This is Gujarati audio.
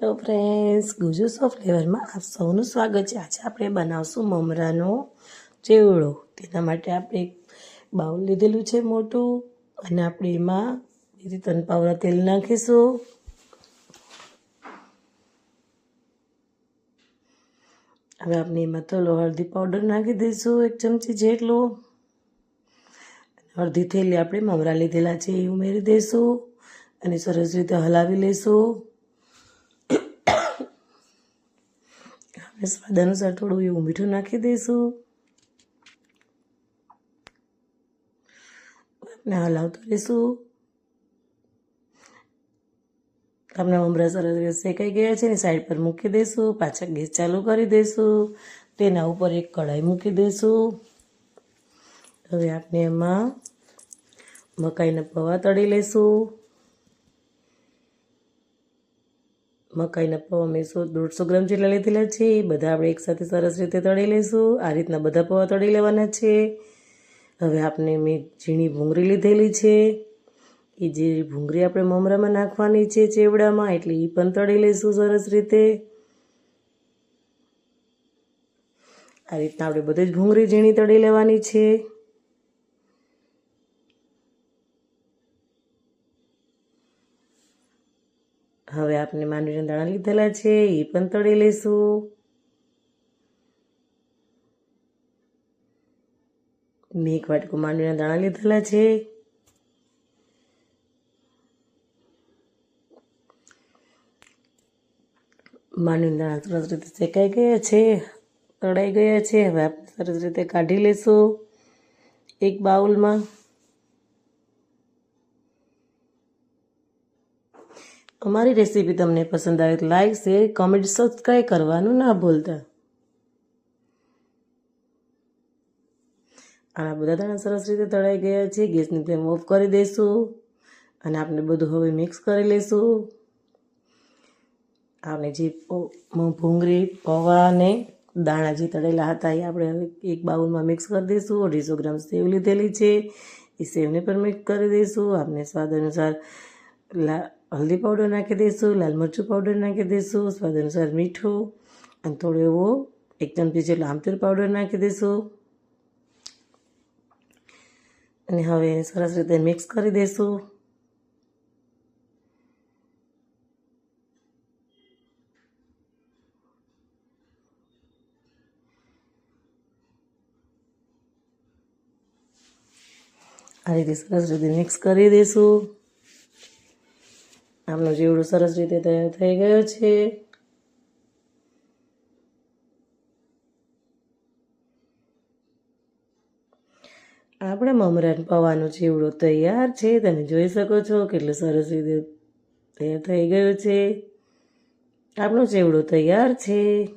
હેલો ફ્રેન્ડ્સ ગુજુ સો ફ્લેવરમાં આપ સૌનું સ્વાગત છે. આજે આપણે બનાવશું મમરાનો ચેવડો. તેના માટે આપણે એક બાઉલ લીધેલું છે મોટું અને આપણે એમાં બીજી ત્રણ પાવડા તેલ નાખીશું. હવે આપણે એમાં થોડો હળદી પાવડર નાખી દઈશું, એક ચમચી જેટલો. અડધી થેલી આપણે મમરા લીધેલા છે એ ઉમેરી દઈશું અને સરસ રીતે હલાવી લઈશું. હવે સ્વાદ અનુસાર થોડું એવું મીઠું નાખી દઈશું. ને હલાવતું રહીશું. તમને મમરા સરસ રીતે ગયા છે ને, સાઈડ પર મૂકી દઈશું, પાછા ગેસ ચાલુ કરી દઈશું. તેના ઉપર એક કઢાઈ મૂકી દઈશું. હવે આપણે એમાં મકાઈના પૌવા તળી લઈશું. મકાઈના પૌવા મેં સો દોઢસો ગ્રામ જેટલા લીધેલા છે. એ બધા આપણે એકસાથે સરસ રીતે તળી લઈશું. આ રીતના બધા પૌવા તળી લેવાના છે. હવે આપણે મેં ઝીણી ભૂંગળી લીધેલી છે. એ જે ભૂંગળી આપણે મમરામાં નાખવાની છે ચેવડામાં, એટલે એ પણ તળી લઈશું સરસ રીતે. આ રીતના આપણે બધી જ ભૂંગળી ઝીણી તળી લેવાની છે. હવે આપણે માંડવીના દાણા લીધેલા છે એ પણ તળી લઈશું. મેં એક વાટકો માંડવીના દાણા લીધેલા છે. માંડવીના દાણા સરસ રીતે શેકાઈ ગયા છે, તળાઈ ગયા છે. હવે આપણે સરસ રીતે કાઢી લઈશું એક બાઉલમાં. અમારી રેસીપી તમને પસંદ આવે તો લાઈક શેર કમેન્ટ સબસ્ક્રાઈબ કરવાનું ના ભૂલતા. આ બધા દાણા સરસ રીતે તળાઈ ગયા છે. ગેસની ફ્લેમ ઓફ કરી દઈશું અને આપણે બધું હવે મિક્સ કરી લઈશું. આપણે જે ભૂંગળી, પૌવા અને દાણા જે તળેલા હતા એ આપણે હવે એક બાઉલમાં મિક્સ કરી દઈશું. અઢીસો ગ્રામ સેવ લીધેલી છે. એ સેવને પણ મિક્સ કરી દઈશું. આપણે સ્વાદ અનુસાર લા હલ્દી પાવડર નાખી દઈશું લાલ મરચું પાવડર નાખી દઈશું સ્વાદ અનુસાર મીઠું અને થોડો એવો એક ચમચી જેટલો આમચૂર પાવડર નાખી દઈશું અને હવે સરસ રીતે મિક્સ કરી દઈશું આ રીતે સરસ રીતે મિક્સ કરી દઈશું આમનો જેવડો સરસ રીતે તૈયાર થઈ ગયો છે. આપણે મમરાન પવાનો જીવડો તૈયાર છે. તમે જોઈ શકો છો કેટલો સરસ રીતે તૈયાર થઈ ગયો છે. આપણો ચેવડો તૈયાર છે.